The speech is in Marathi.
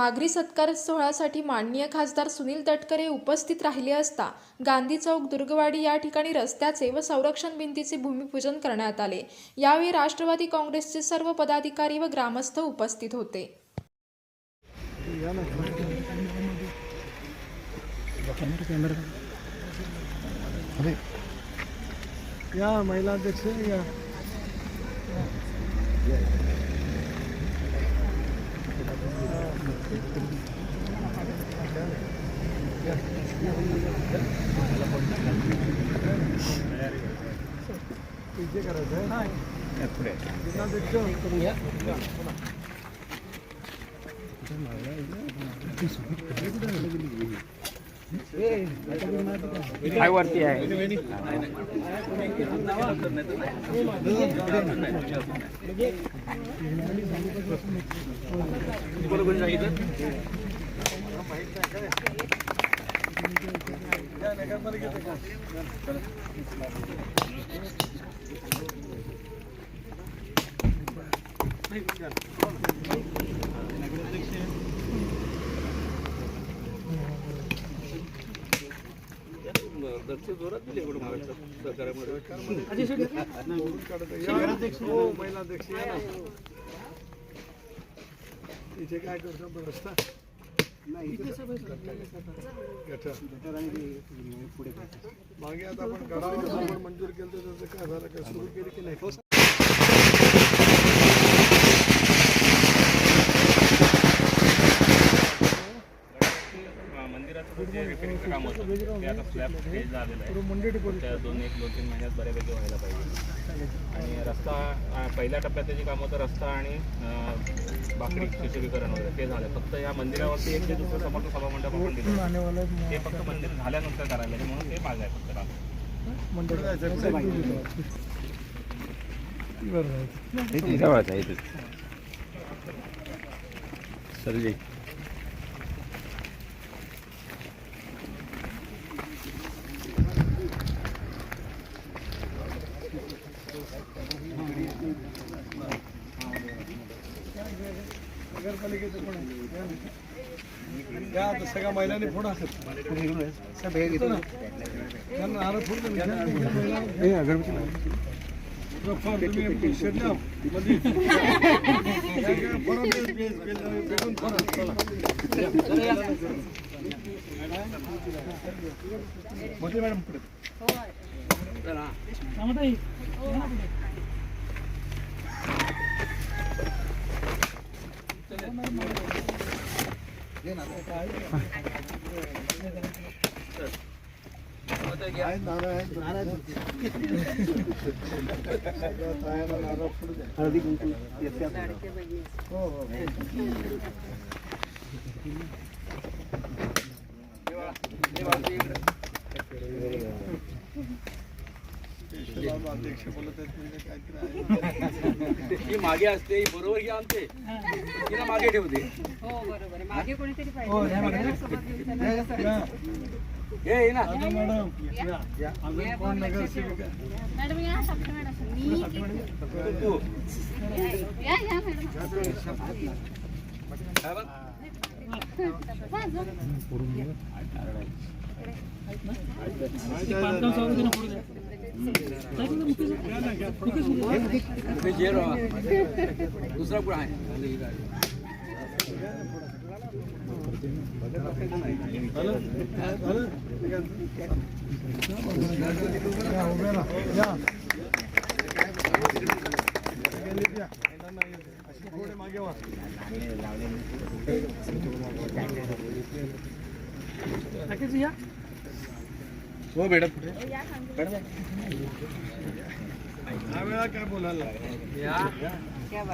नागरी सत्कार सोहळ्यासाठी माननीय खासदार सुनील तटकरे उपस्थित राहिले असता गांधी चौक दुर्गवाडी या ठिकाणी रस्त्याचे व संरक्षण भिंतीचे भूमिपूजन करण्यात आले. यावेळी राष्ट्रवादी काँग्रेसचे सर्व पदाधिकारी व ग्रामस्थ उपस्थित होते. या महिला अध्यक्ष काय वरती आहे? जिल्हाध्यक्ष का? या. हो महिला अध्यक्ष. इथे काय करतो रस्ता. मागे आता आपण गडावर मंजूर केलं तर त्याचं काय झालं काय सुरू केली की नाही मंदिराचं जे रिपेअरिंगचं काम होतं ते आता स्लॅब फेज झालेलं आहे. त्या दोन एक दोन तीन महिन्यात बऱ्यापैकी व्हायला पाहिजे. आणि रस्ता पहिल्या टप्प्यात त्याची काम होतं रस्ता आणि बाकडी सुशोभीकरण वगैरे ते झालं. फक्त या मंदिरावरती एक जे दुसरं समोरचं सभामंडप आपण दिलं. ते फक्त मंदिर झाल्यानंतर करायला लागेल म्हणून ते माग आहे फक्त काम. आहे सरजी. नगरपालिकेचं पण आहे. या आता सगळ्या महिलांनी फोड त्यांना तुम्ही मध्ये. चला. मॅडम पुढे आहेत नारळ आहेत. तायाला नारळ फोडू द्या. हो, हो. बाबा अध्यक्ष बोलत आहेत म्हणजे काहीतरी आहे. ती मागे असते ही बरोबर घ्या आणते. तिला मागे ठेवते. हो बरोबर. आहे. मागे कोणीतरी हो, या मॅडम. पाहिजे या. हे ये ना. या. अजून कोण नगरसेविका मॅडम या साक्षी मॅडम. मी तू. या या मॅडम. काय बघ? जा. जे. राहा. दुसरा कुठं आहे झालं? झालं? या, उभे राहा. या. गेलीत या. हो मॅडम. पुढे हा वेळा काय बोलायला क्या